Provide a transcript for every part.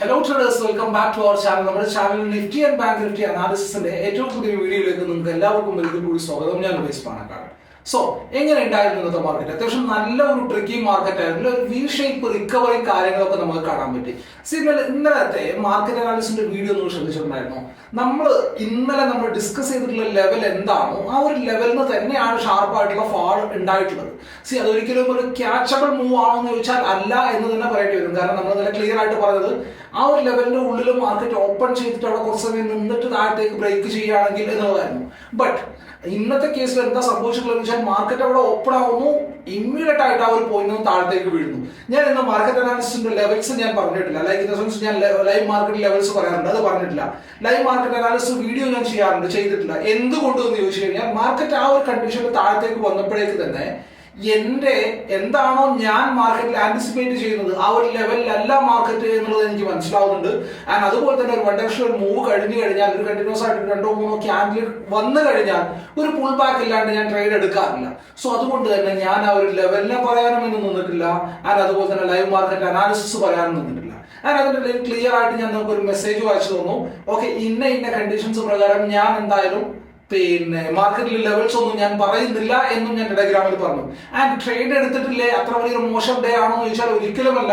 Hello traders welcome back to our channel നമ്മുടെ channel Nifty and bank Nifty അനാലിസിന്റെ ഏറ്റവും പുതിയ വീഡിയോയിലേക്ക് നിങ്ങൾക്ക് എല്ലാവർക്കും ഒരിക്കൽ കൂടി സ്വാഗതം. ഞാൻ ഉപയോഗിച്ച് പാണക്കാട്. സോ എങ്ങനെ ഉണ്ടായിരുന്നു ഇന്നത്തെ മാർക്കറ്റ് അത്യാവശ്യം നല്ല ഒരു ട്രിക്കി മാർക്കറ്റ് ആയിരുന്നു. ഒരു വി ഷേപ്പ് റിക്കവറി കാര്യങ്ങളൊക്കെ നമുക്ക് കാണാൻ പറ്റി. സി ഇന്നലെ ഇന്നലത്തെ മാർക്കറ്റ് അനാലിസിന്റെ വീഡിയോ നിങ്ങൾ ശ്രദ്ധിച്ചിട്ടുണ്ടായിരുന്നു? നമ്മൾ ഇന്നലെ നമ്മൾ ഡിസ്കസ് ചെയ്തിട്ടുള്ള ലെവൽ എന്താണോ ആ ഒരു ലെവലിന് തന്നെയാണ് ഷാർപ്പായിട്ടുള്ള ഫാൾ ഉണ്ടായിട്ടുള്ളത്. സി അതൊരിക്കലും ഒരു ക്യാച്ചബിൾ മൂവ് ആണോ എന്ന് ചോദിച്ചാൽ അല്ല എന്ന് തന്നെ പറയേണ്ടി വരും. കാരണം നമ്മൾ നല്ല ക്ലിയർ ആയിട്ട് പറഞ്ഞത് ആ ഒരു ലെവലിന്റെ ഉള്ളിൽ മാർക്കറ്റ് ഓപ്പൺ ചെയ്തിട്ട് അവിടെ കുറച്ച് സമയം നിന്നിട്ട് താഴത്തേക്ക് ബ്രേക്ക് ചെയ്യുകയാണെങ്കിൽ എന്നുള്ളതായിരുന്നു. ബട്ട് ഇന്നത്തെ കേസിൽ എന്താ സംഭവിച്ചിട്ടുള്ളത് വെച്ചാൽ മാർക്കറ്റ് അവിടെ ഓപ്പൺ ആവുന്നു. ഇമ്മീഡിയറ്റ് ആയിട്ട് ആ ഒരു പോയിന്റ് നിന്ന് താഴത്തേക്ക് വീഴുന്നു. ഞാൻ ഇന്ന് മാർക്കറ്റ് അനാലിസിന്റെ ലെവൽസ് ഞാൻ പറഞ്ഞിട്ടില്ല. ലൈക്ക് ഇൻ ദ സെൻസ് ഞാൻ ലൈവ് മാർക്കറ്റ് ലെവൽസ് പറയാറുണ്ട്. അത് പറഞ്ഞിട്ടില്ല. ലൈവ് മാർക്കറ്റ് അനാലിസിസ് വീഡിയോ ഞാൻ ചെയ്യാറുണ്ട്. ചെയ്തിട്ടില്ല. എന്തുകൊണ്ട് ചോദിച്ചു കഴിഞ്ഞാൽ മാർക്കറ്റ് ആ ഒരു കണ്ടീഷനിൽ താഴത്തേക്ക് വന്നപ്പോഴേക്ക് തന്നെ എന്റെ എന്താണോ ഞാൻ മാർക്കറ്റിൽ ആന്റിസിപ്പേറ്റ് ചെയ്യുന്നത് ആ ഒരു ലെവലിലല്ല മാർക്കറ്റ് എന്നുള്ളത് എനിക്ക് മനസ്സിലാവുന്നുണ്ട്. ആൻഡ് അതുപോലെ തന്നെ ഒരു വൺ മൂവ് കഴിഞ്ഞു കഴിഞ്ഞാൽ ഒരു കണ്ടിന്യൂസ് ആയിട്ട് രണ്ടോ മൂന്നോ ക്യാൻഡിൽ വന്നു കഴിഞ്ഞാൽ ഒരു പുൾ ബാക്ക് ഇല്ലാണ്ട് ഞാൻ ട്രേഡ് എടുക്കാറില്ല. സോ അതുകൊണ്ട് തന്നെ ഞാൻ ആ ഒരു ലെവലിനെ പറയാനും ഒന്നും നിന്നിട്ടില്ല. ആൻഡ് അതുപോലെ തന്നെ ലൈവ് മാർക്കറ്റ് അനാലിസിസ് പറയാനും നിന്നിട്ടില്ല. ഞാൻ അതിന്റെ ക്ലിയർ ആയിട്ട് ഞാൻ നിങ്ങൾക്ക് ഒരു മെസ്സേജ് വായിച്ചു തന്നു. ഓക്കെ ഇന്ന ഇന്ന കണ്ടീഷൻസ് പ്രകാരം ഞാൻ എന്തായാലും പിന്നെ മാർക്കറ്റിലെ ലെവൽസ് ഒന്നും ഞാൻ പറയുന്നില്ല എന്നും ഞാൻ ടെലഗ്രാമിൽ പറഞ്ഞു. ആൻഡ് ട്രേഡ് എടുത്തിട്ടില്ലേ? അത്ര വലിയൊരു മോശം ഡേ ആണോ എന്ന് ചോദിച്ചാൽ ഒരിക്കലുമല്ല.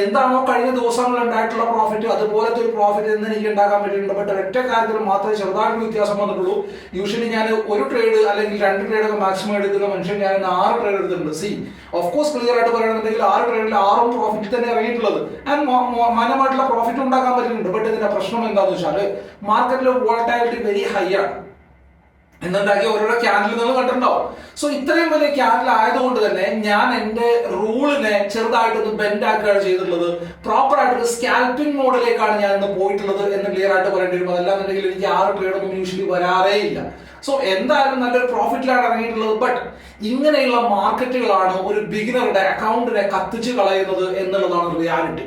എന്താണോ കഴിഞ്ഞ ദിവസങ്ങളിൽ ഉണ്ടായിട്ടുള്ള പ്രോഫിറ്റ് അതുപോലത്തെ ഒരു പ്രോഫിറ്റ് എന്ന് എനിക്ക് ഉണ്ടാക്കാൻ പറ്റിയിട്ടുണ്ട്. ബട്ട് ഒറ്റ കാര്യത്തിൽ മാത്രമേ ചെറുതായിട്ട് വ്യത്യാസം വന്നിട്ടുള്ളൂ. യൂഷ്വലി ഞാൻ ഒരു ട്രേഡ് അല്ലെങ്കിൽ രണ്ട് ട്രേഡ് ഒക്കെ മാക്സിമം എടുക്കുന്ന മനുഷ്യൻ ഞാൻ ആറ് ട്രേഡ് എടുത്തിട്ടുണ്ട്. സി ഓഫ് കോഴ്സ് ക്ലിയർ ആയിട്ട് പറയുകയാണെന്നുണ്ടെങ്കിൽ ആറ് ട്രേഡിൽ ആറും പ്രോഫിറ്റ് തന്നെ ഇറങ്ങിയിട്ടുള്ളത്. ആൻഡ് മാന്യമായിട്ടുള്ള പ്രോഫിറ്റ് ഉണ്ടാക്കാൻ പറ്റുന്നുണ്ട് ബട്ട് ഇതിന്റെ പ്രശ്നം എന്താണെന്ന് വെച്ചാൽ മാർക്കറ്റിലെ വോളറ്റാലിറ്റി വെരി ഹൈ ആണ്. എന്നുണ്ടാക്കിയ ഓരോരോ ക്യാൻഡിൽ നിങ്ങൾ കണ്ടിട്ടുണ്ടാവും. സോ ഇത്രയും വലിയ ക്യാൻഡിൽ ആയതുകൊണ്ട് തന്നെ ഞാൻ എന്റെ റൂളിനെ ചെറുതായിട്ടൊന്ന് ബെൻഡ് ആക്കുകയാണ് ചെയ്തിട്ടുള്ളത്. പ്രോപ്പർ ആയിട്ട് ഒരു സ്കാൽപ്പിംഗ് മോഡിലേക്കാണ് ഞാൻ ഇന്ന് പോയിട്ടുള്ളത് എന്ന് ക്ലിയർ ആയിട്ട് പറയേണ്ടി വരും. അതല്ലാന്നുണ്ടെങ്കിൽ എനിക്ക് ആറ് ട്രേഡൊന്നും യൂഷ്വലി വരാറേ ഇല്ല. സോ എന്തായാലും നല്ലൊരു പ്രോഫിറ്റിലാണ് ഇറങ്ങിയിട്ടുള്ളത്. ബട്ട് ഇങ്ങനെയുള്ള മാർക്കറ്റുകളാണ് ഒരു ബിഗിനറുടെ അക്കൗണ്ടിനെ കത്തിച്ച് കളയുന്നത് എന്നുള്ളതാണ് റിയാലിറ്റി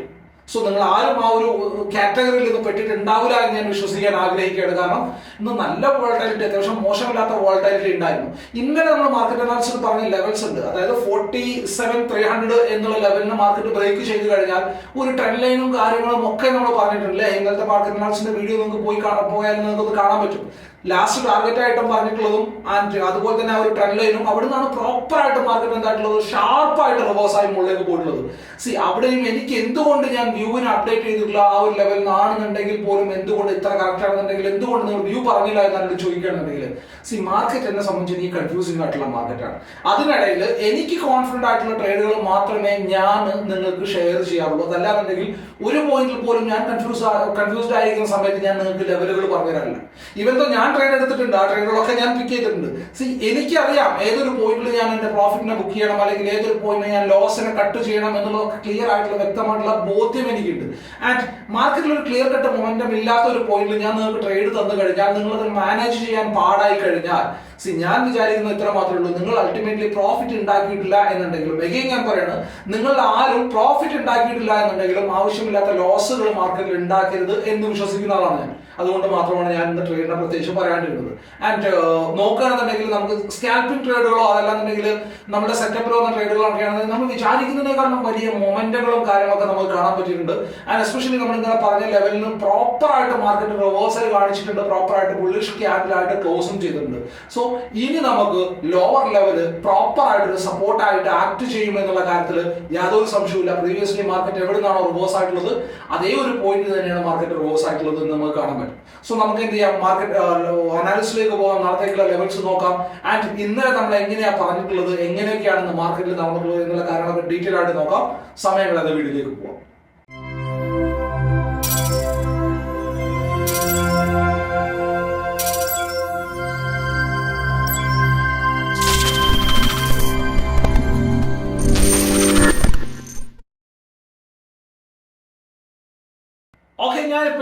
സോ നിങ്ങൾ ആരും ആ ഒരു കാറ്റഗറിയിൽ ഇത് പെട്ടിട്ടുണ്ടാവില്ല എന്ന് ഞാൻ വിശ്വസിക്കാൻ ആഗ്രഹിക്കുകയാണ്. കാരണം ഇന്ന് നല്ല വോൾട്ടാലിറ്റി അത്യാവശ്യം മോശമില്ലാത്ത വോൾട്ടാലിറ്റി ഉണ്ടായിരുന്നു. ഇന്നലെ നമ്മൾ മാർക്കറ്റ് അനാലിസിൽ പറഞ്ഞ ലെവൽസ് ഉണ്ട്. അതായത് ഫോർട്ടി സെവൻ ത്രീ ഹൺഡ്രഡ് എന്നുള്ള ലെവലിന് മാർക്കറ്റ് ബ്രേക്ക് ചെയ്ത് കഴിഞ്ഞാൽ ഒരു ട്രെൻഡ് ലൈനും കാര്യങ്ങളും ഒക്കെ നമ്മൾ പറഞ്ഞിട്ടുണ്ട്. ഇന്നലത്തെ മാർക്കറ്റ് അനാലിസിന്റെ വീഡിയോ നിങ്ങൾക്ക് പോയി കാണാൻ പോയാൽ നിങ്ങൾക്ക് കാണാൻ പറ്റും. ലാസ്റ്റ് ടാർഗറ്റ് ആയിട്ടും പറഞ്ഞിട്ടുള്ളതും ആൻഡ് അതുപോലെ തന്നെ ആ ഒരു ട്രെൻഡ് ലൈനും അവിടെ നിന്നാണ് പ്രോപ്പർ ആയിട്ട് മാർക്കറ്റ് എന്തായിട്ടുള്ളത്? ഷാർപ്പായിട്ട് റിവേഴ്സ് ആയി മുകളിലേക്ക് പോയിട്ടുള്ളത്. സി അവിടെയും എനിക്ക് എന്തുകൊണ്ട് ഞാൻ വ്യൂവിനെ അപ്ഡേറ്റ് ചെയ്തിട്ടുള്ള ആ ഒരു ലെവലിൽ നിന്നാണെന്നുണ്ടെങ്കിൽ പോലും എന്തുകൊണ്ട് ഇത്ര കറക്റ്റ് ആണെന്നുണ്ടെങ്കിൽ എന്തുകൊണ്ട് നിങ്ങൾ വ്യൂ പറഞ്ഞില്ല എന്നാണ് ചോദിക്കുകയാണെന്നുണ്ടെങ്കിൽ സി മാർക്കറ്റ് എന്നെ സംബന്ധിച്ച് എനിക്ക് കൺഫ്യൂസിംഗ് ആയിട്ടുള്ള മാർക്കറ്റാണ് അതിനിടയിൽ എനിക്ക് കോൺഫിഡന്റ് ആയിട്ടുള്ള ട്രേഡുകൾ മാത്രമേ ഞാൻ നിങ്ങൾക്ക് ഷെയർ ചെയ്യാറുള്ളൂ. അതല്ലാന്നുണ്ടെങ്കിൽ ഒരു പോയിന്റിൽ പോലും ഞാൻ കൺഫ്യൂസ് കൺഫ്യൂസ്ഡ് ആയിരിക്കുന്ന സമയത്ത് ഞാൻ നിങ്ങൾക്ക് ലെവലുകൾ പറഞ്ഞു തരാറില്ല ഇവൻ ഞാൻ ട്രേഡ് എടുത്തിട്ടുണ്ട്. ആ ട്രേഡുകളൊക്കെ ഞാൻ പിക്ക് ചെയ്തിട്ടുണ്ട്. സി എനിക്കറിയാം ഏതൊരു പോയിന്റിൽ ഞാൻ എന്റെ പ്രോഫിറ്റിനെ ബുക്ക് ചെയ്യണം അല്ലെങ്കിൽ ഏതൊരു പോയിന്റിൽ ഞാൻ ലോസിനെ കട്ട് ചെയ്യണം എന്നുള്ളതൊക്കെ ക്ലിയർ ആയിട്ടുള്ള വ്യക്തമായിട്ടുള്ള ബോധ്യം എനിക്കുണ്ട്. ആൻഡ് മാർക്കറ്റിൽ ഒരു ക്ലിയർ കട്ട് മൊമെന്റം ഇല്ലാത്ത ഒരു പോയിന്റിൽ ഞാൻ നിങ്ങൾക്ക് ട്രേഡ് തന്നു കഴിഞ്ഞാൽ നിങ്ങൾ അത് മാനേജ് ചെയ്യാൻ പാടായി കഴിഞ്ഞാൽ സി ഞാൻ വിചാരിക്കുന്നത് ഇത്ര മാത്രമേ ഉള്ളൂ. നിങ്ങൾ അൾട്ടിമേറ്റ്ലി പ്രോഫിറ്റ് ഉണ്ടാക്കിയിട്ടില്ല എന്നുണ്ടെങ്കിലും എഗെയിൻ ഞാൻ പറയുന്നത് നിങ്ങൾ ആരും പ്രോഫിറ്റ് ഉണ്ടാക്കിയിട്ടില്ല എന്നുണ്ടെങ്കിലും ആവശ്യമില്ലാത്ത ലോസുകൾ മാർക്കറ്റിൽ ഉണ്ടാക്കരുത് എന്ന് വിശ്വസിക്കുന്ന ആളാണ് ഞാൻ. അതുകൊണ്ട് മാത്രമാണ് ഞാൻ ഇന്ന് ട്രേഡിനെ പ്രത്യേകിച്ച് പറയാണ്ടിരുന്നത്. ആൻഡ് നോക്കുകയാണെന്നുണ്ടെങ്കിൽ നമുക്ക് സ്കാൽപ്പിംഗ് ട്രേഡുകളോ അതല്ലാന്നുണ്ടെങ്കിൽ നമ്മുടെ സെറ്റപ്പിലോ വന്ന ട്രേഡുകളൊക്കെ ആണെങ്കിൽ നമ്മൾ വിചാരിക്കുന്നതിനേക്കാളും വലിയ മൊമെന്റുകളും കാര്യങ്ങളൊക്കെ നമുക്ക് കാണാൻ പറ്റിയിട്ടുണ്ട്. ആൻഡ് എസ്പെഷ്യലി നമ്മൾ ഇങ്ങനെ പറഞ്ഞ ലെവലിൽ പ്രോപ്പർ ആയിട്ട് മാർക്കറ്റ് റിവേഴ്സൽ കാണിച്ചിട്ടുണ്ട് പ്രോപ്പർ ആയിട്ട് ബുള്ളിഷ് ക്യാൻഡിലായിട്ട് ക്ലോസും ചെയ്തിട്ടുണ്ട്. സോ ഇനി നമുക്ക് ലോവർ ലെവൽ പ്രോപ്പർ ആയിട്ട് ഒരു സപ്പോർട്ടായിട്ട് ആക്ട് ചെയ്യും എന്നുള്ള കാര്യത്തിൽ യാതൊരു സംശയവുമില്ല. പ്രീവിയസ്ലി മാർക്കറ്റ് എവിടെ നിന്നാണോ റിവേഴ്സ് ആയിട്ടുള്ളത് അതേ ഒരു പോയിന്റ് തന്നെയാണ് മാർക്കറ്റ് റിവേഴ്സ് ആയിട്ടുള്ളത് എന്ന് നമുക്ക് കാണാൻ പറ്റും. സോ നമുക്ക് എന്ത് ചെയ്യാം? മാർക്കറ്റ് അനാലിസിലേക്ക് പോകാം. നാളത്തേക്കുള്ള ലെവൽസ് നോക്കാം. ആൻഡ് ഇന്നലെ നമ്മൾ എങ്ങനെയാണ് പറഞ്ഞിട്ടുള്ളത്? എങ്ങനെയൊക്കെയാണ് മാർക്കറ്റിൽ നടന്നിട്ടുള്ളത്? എന്നുള്ള കാര്യങ്ങളൊക്കെ ഡീറ്റെയിൽ ആയിട്ട് നോക്കാം. സമയമില്ലാതെ വീട്ടിലേക്ക് പോകാം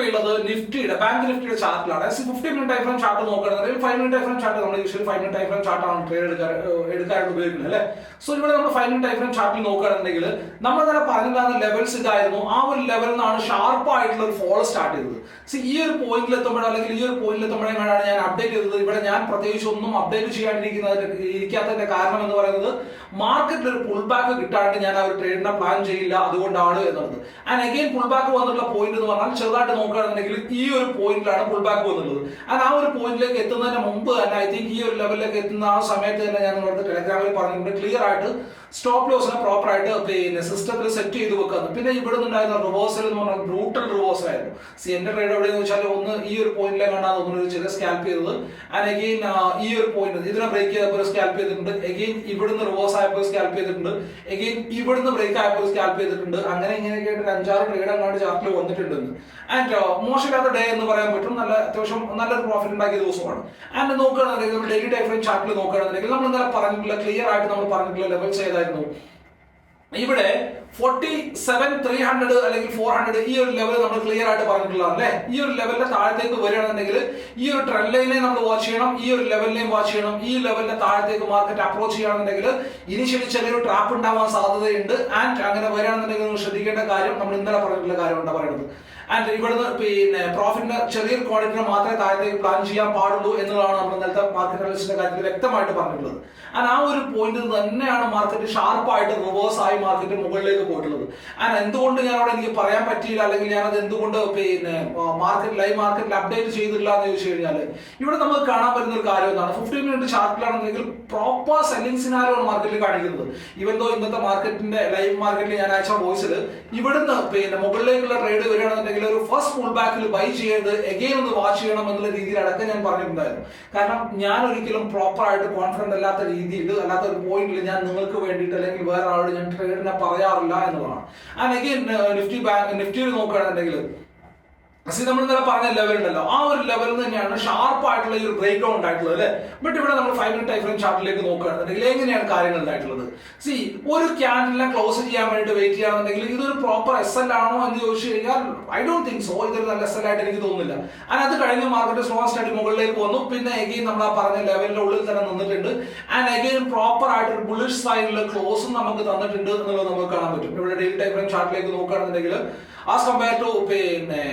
ഉള്ളത് നിഫ്റ്റിയുടെ ബാങ്ക് നിഫ്റ്റിയുടെ ചാർട്ടിലാണ്. Fifty minute time frame chart നോക്കുകയാണെങ്കിൽ five minute time frame chart നമ്മൾ usually five minute time frame ചാർട്ടാണ് trade എടുക്കാൻ എടുക്കാനായിട്ട് ഉപയോഗിക്കുന്നത് അല്ലേ? സോ ഇവിടെ നമ്മൾ ഫൈവ് മിനിറ്റ് ടൈം ഫ്രെയിം ചാർട്ടിൽ നോക്കുകയാണെന്നുണ്ടെങ്കിൽ നമ്മൾ തന്നെ പറഞ്ഞിരുന്ന ലെവൽസ് ഇതായിരുന്നു. ആ ഒരു ലെവലിൽ നിന്നാണ് ഷാർപ്പ് ആയിട്ടുള്ള ഒരു ഫോളോ സ്റ്റാർട്ട് ചെയ്തത്. സോ ഈ ഒരു പോയിന്റിൽ എത്തുമ്പോഴോ അല്ലെങ്കിൽ ഈ ഒരു പോയിന്റിൽ എത്തുമ്പോഴേക്കാണ് ഞാൻ അപ്ഡേറ്റ് ചെയ്തത്. ഇവിടെ ഞാൻ പ്രത്യേകിച്ച് ഒന്നും അപ്ഡേറ്റ് ചെയ്യാണ്ടിരിക്കുന്നത് ഇരിക്കാത്തതിന്റെ കാരണം എന്ന് പറയുന്നത് മാർക്കറ്റിൽ ഒരു പുൾ ബാക്ക് കിട്ടാണ്ട് ഞാൻ ആ ഒരു ട്രേഡിനെ പ്ലാൻ ചെയ്യില്ല. അതുകൊണ്ടാണ് എന്നുള്ളത്. ആൻഡ് അഗെയിൻ പുൾ ബാക്ക് വന്നിട്ടുള്ള പോയിന്റ് എന്ന് പറഞ്ഞാൽ ചെറുതായിട്ട് നോക്കുകയാണെന്നുണ്ടെങ്കിൽ ഈ ഒരു പോയിന്റിലാണ് പുൾ ബാക്ക് വന്നുള്ളത് അത് ആ ഒരു പോയിന്റിലേക്ക് എത്തുന്നതിന് മുമ്പ് തന്നെ ഐ തിങ്ക് ഈ ഒരു ലെവലിലേക്ക് എത്തുന്ന ആ സമയത്ത് തന്നെ ഞാൻ നിങ്ങളുടെ ടെലഗ്രാമിൽ പറഞ്ഞിട്ടുണ്ട്. ക്ലിയർ ആയിട്ട് സ്റ്റോപ്പ് ലോസിനെ പ്രോപ്പർ ആയിട്ട് പിന്നെ സിസ്റ്റത്തിൽ സെറ്റ് ചെയ്ത് വെക്കുന്നു. പിന്നെ ഇവിടെ നിന്നുണ്ടായിരുന്ന റിവേഴ്സൽ എന്ന് പറഞ്ഞാൽ ബ്രൂട്ടൽ റിവേഴ്സൽ ആയിരുന്നു. സി എന്റെ ട്രേഡ് എവിടെയെന്ന് വെച്ചാൽ ഒന്ന് ഈ ഒരു പോയിന്റിലെ തോന്നുന്നു ഒരു ചെറിയ സ്കാൽപ്പ് ചെയ്തത്. ആൻഡ് അഗെയിൻ ഈ ഒരു പോയിന്റ് ഇതിനെ ബ്രേക്ക് ചെയ്തപ്പോൾ സ്കാൽപ്പ് ചെയ്തിട്ടുണ്ട്. അഗെയിൻ ഇവിടുന്ന് റിവേഴ്സ് ആയപ്പോൾ സ്കാൽപ്പ് ചെയ്തിട്ടുണ്ട്. അഗെയിൻ ഇവിടുന്ന് ബ്രേക്ക് ആയപ്പോൾ സ്കാൽപ്പ് ചെയ്തിട്ടുണ്ട്. അങ്ങനെ ഇങ്ങനെയൊക്കെ ആയിട്ട് അഞ്ചാറ് ട്രേഡ് അങ്ങോട്ട് ചാർട്ടിൽ വന്നിട്ടുണ്ട് ആൻഡ് മോശമില്ലാത്ത ഡേ എന്ന് പറയാൻ പറ്റും. നല്ല അത്യാവശ്യം നല്ലൊരു പ്രോഫിറ്റ് ഉണ്ടാക്കിയ ദിവസമാണ്. ആൻഡ് നോക്കുകയാണെന്നുണ്ടെങ്കിൽ നമ്മൾ ഡെയിലി ടൈം ഫ്രെയിം ചാർട്ടിൽ നോക്കുകയാണെന്നുണ്ടെങ്കിൽ നമ്മൾ ഇന്നലെ പറഞ്ഞിട്ടുള്ള ക്ലിയർ ആയിട്ട് നമ്മൾ പറഞ്ഞിട്ടുള്ള ലെവൽസ് ഏതായിരുന്നു ഇവിടെ ഫോർട്ടി സെവൻ ത്രീ ഹൺഡ്രഡ് അല്ലെങ്കിൽ ഫോർ ഹൺഡ്രഡ് ഈ ഒരു ലെവൽ നമ്മൾ ക്ലിയർ ആയിട്ട് പറഞ്ഞിട്ടുള്ളതാണ് അല്ലേ? ഈ ഒരു ലെവലിന്റെ താഴത്തേക്ക് വരികയാണെന്നുണ്ടെങ്കിൽ ഈ ഒരു ട്രെൻഡ് ലൈനെ നമ്മൾ വാച്ച് ചെയ്യണം ഈ ഒരു ലെവലിനെയും വാച്ച് ചെയ്യണം. ഈ ലെവലിന്റെ താഴത്തേക്ക് മാർക്കറ്റ് അപ്രോച്ച് ചെയ്യുകയാണെന്നുണ്ടെങ്കിൽ ഇനിഷ്യലി ചെറിയൊരു ട്രാപ്പ് ഉണ്ടാവാൻ സാധ്യതയുണ്ട്. ആൻഡ് അങ്ങനെ വരികയാണെന്നുണ്ടെങ്കിൽ നിങ്ങൾ ശ്രദ്ധിക്കേണ്ട കാര്യം നമ്മൾ ഇന്നലെ പറഞ്ഞിട്ടുള്ള കാര്യമാണ് പറയുന്നത്. ആൻഡ് ഇവിടുന്ന് പിന്നെ പ്രോഫിറ്റിന്റെ ചെറിയൊരു ക്വാണ്ടിറ്റിനെ മാത്രമേ താഴത്തേക്ക് പ്ലാൻ ചെയ്യാൻ പാടുള്ളൂ എന്നുള്ളതാണ് നമ്മൾ ഇന്നലത്തെ മാർക്കറ്റ് അനലിസ്റ്റിന്റെ കാര്യത്തിൽ വ്യക്തമായിട്ട് പറഞ്ഞിട്ടുള്ളത്. ആൻഡ് ആ ഒരു പോയിന്റ് തന്നെയാണ് മാർക്കറ്റ് ഷാർപ്പായിട്ട് റിവേഴ്സ് ആയി മാർക്കറ്റ് മുകളിലേക്ക് പോയിട്ടുള്ളത്. ആൻഡ് എന്തുകൊണ്ട് ഞാൻ അവിടെ എനിക്ക് പറയാൻ പറ്റിയില്ല? അല്ലെങ്കിൽ ഞാനത് എന്തുകൊണ്ട് പിന്നെ മാർക്കറ്റ് ലൈവ് മാർക്കറ്റിൽ അപ്ഡേറ്റ് ചെയ്തില്ല എന്ന് ചോദിച്ചു കഴിഞ്ഞാൽ ഇവിടെ നമുക്ക് കാണാൻ പറ്റുന്ന ഒരു കാര്യം എന്താണ്? ഫിഫ്റ്റീൻ മിനിറ്റ് ചാർട്ടിലാണെന്നുണ്ടെങ്കിൽ പ്രോപ്പർ സെല്ലിംഗ് സിനാരോ മാർക്കറ്റിൽ കാണിക്കുന്നത്. ഇവൻ ദോ ഇന്നത്തെ മാർക്കറ്റിന്റെ ലൈവ് മാർക്കറ്റിൽ ഞാൻ അയച്ച വോയിസിൽ ഇവിടുന്ന് പിന്നെ മുകളിലേക്കുള്ള ട്രേഡ് വരികയാണെന്നുണ്ടെങ്കിൽ ഒരു ഫസ്റ്റ് പുൾ ബാക്കിൽ ബൈ ചെയ്യേണ്ടത് എഗെയിൻ ഒന്ന് വാച്ച് ചെയ്യണം എന്നുള്ള രീതിയിൽ അടക്കം ഞാൻ പറഞ്ഞിട്ടുണ്ടായിരുന്നു. കാരണം ഞാൻ ഒരിക്കലും പ്രോപ്പർ ആയിട്ട് കോൺഫിഡന്റ് അല്ലാത്ത രീതിയിൽ അല്ലാത്ത ഒരു പോയിന്റിൽ ഞാൻ നിങ്ങൾക്ക് വേണ്ടിയിട്ട് അല്ലെങ്കിൽ വേറെ ആളോട് ഞാൻ ട്രേഡിനെ പറയാറില്ല എന്നുള്ളതാണ്. ആൻഡ് എഗെയിൻ നിഫ്റ്റി ബാങ്ക് നിഫ്റ്റിയിൽ നോക്കുകയാണെന്നുണ്ടെങ്കിൽ സി നമ്മൾ ഇന്നലെ പറഞ്ഞ ലെവൽ ഉണ്ടല്ലോ. ആ ഒരു ലെവലിൽ തന്നെയാണ് ഷാർപ്പ് ആയിട്ടുള്ള ഒരു ബ്രേക്ക് ഡൗൺ ഉണ്ടായിട്ടുള്ളത് അല്ലേ? ബട്ട് ഇവിടെ നമ്മൾ ഫൈവ് മിനിറ്റ് ടൈം ഫ്രെയിം ചാർട്ടിലേക്ക് നോക്കുകയാണെന്നുണ്ടെങ്കിൽ എങ്ങനെയാണ് കാര്യങ്ങൾ ഉണ്ടായിട്ടുള്ളത്? സി ഒരു ക്യാൻഡിലെ ക്ലോസ് ചെയ്യാൻ വേണ്ടി വെയിറ്റ് ചെയ്യാന്നുണ്ടെങ്കിൽ ഇതൊരു പ്രോപ്പർ എസ് എൽ ആണോ എന്ന് ചോദിച്ചു കഴിഞ്ഞാൽ ഐ ഡോണ്ട് തിങ്ക് സോ ഇതൊരു നല്ല എസ് എൽ ആയിട്ട് എനിക്ക് തോന്നുന്നില്ല. ആൻഡ് അത് കഴിഞ്ഞ് മാർക്കറ്റ് സ്ലോ സ്റ്റഡി മുകളിലേക്ക് വന്നു. പിന്നെ എഗെയിൻ നമ്മൾ ആ പറഞ്ഞ ലെവലിന്റെ ഉള്ളിൽ തന്നെ നിന്നിട്ടുണ്ട്. ആൻഡ് എഗെയിൻ പ്രോപ്പർ ആയിട്ട് ഒരു ബുള്ളിഷ് സൈഡിലുള്ള ക്ലോസും നമുക്ക് തന്നിട്ടുണ്ട് എന്നുള്ളത് നമുക്ക് കാണാൻ പറ്റും. ഇവിടെ ഡെയിലി ടൈം ഫ്രെയിം ചാർട്ടിലേക്ക് നോക്കുകയാണെന്നുണ്ടെങ്കിൽ ആസ് കമ്പയർ ടു പിന്നെ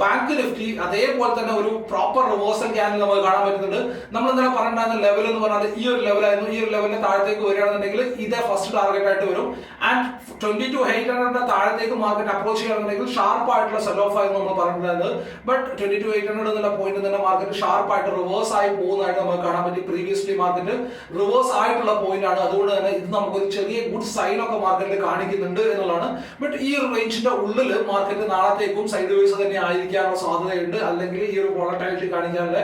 ബാങ്ക് നിഫ്റ്റി അതേപോലെ തന്നെ ഒരു പ്രോപ്പർ റിവേഴ്സൽ ക്യാനിൽ നമുക്ക് കാണാൻ പറ്റുന്നുണ്ട്. നമ്മൾ ഇന്നലെ പറഞ്ഞിട്ടുണ്ടായിരുന്ന ലെവൽ എന്ന് പറഞ്ഞാൽ ഈ ഒരു ലെവലായിരുന്നു ഈ ഒരു ലെവലിന്റെ താഴത്തേക്ക് വരികയാണെന്നുണ്ടെങ്കിൽ ഇതേ ഫസ്റ്റ് ടാർഗറ്റ് ആയിട്ട് വരും. ആൻഡ് ട്വന്റി ടു എയ്റ്റ് ഹൺഡ്രഡിന്റെ താഴത്തേക്ക് മാർക്കറ്റ് അപ്രോച്ച് ചെയ്യുകയാണെന്നുണ്ടെങ്കിൽ ഷാർപ്പ് ആയിട്ടുള്ള സെൽ ഓഫ് ആയിരുന്നു നമ്മൾ പറഞ്ഞിട്ടുണ്ടായിരുന്നത്. But twenty two eight hundred എന്നുള്ള പോയിന്റ് തന്നെ മാർക്കറ്റ് ഷാർപ്പ് ആയിട്ട് റിവേഴ്സ് ആയി പോകുന്നതായിട്ട് നമുക്ക് കാണാൻ പറ്റി പ്രീവിയസ്ലി മാർക്കറ്റ് റിവേഴ്സ് ആയിട്ടുള്ള പോയിന്റ് ആണ്. അതുകൊണ്ട് തന്നെ ഇത് നമുക്ക് ഒരു ചെറിയ ഗുഡ് സൈൻ ഒക്കെ മാർക്കറ്റിൽ കാണിക്കുന്നുണ്ട് എന്നുള്ളതാണ്. ബട്ട് ഈ റേഞ്ചിന്റെ ഉള്ളിൽ മാർക്കറ്റ് നാളത്തേക്കും സൈഡ് വൈസ് തന്നെ ആയിരിക്കാനുള്ള സാധ്യതയുണ്ട്. അല്ലെങ്കിൽ ഈ ഒരു വോളറ്റാലിറ്റി കാണിക്കാനുള്ള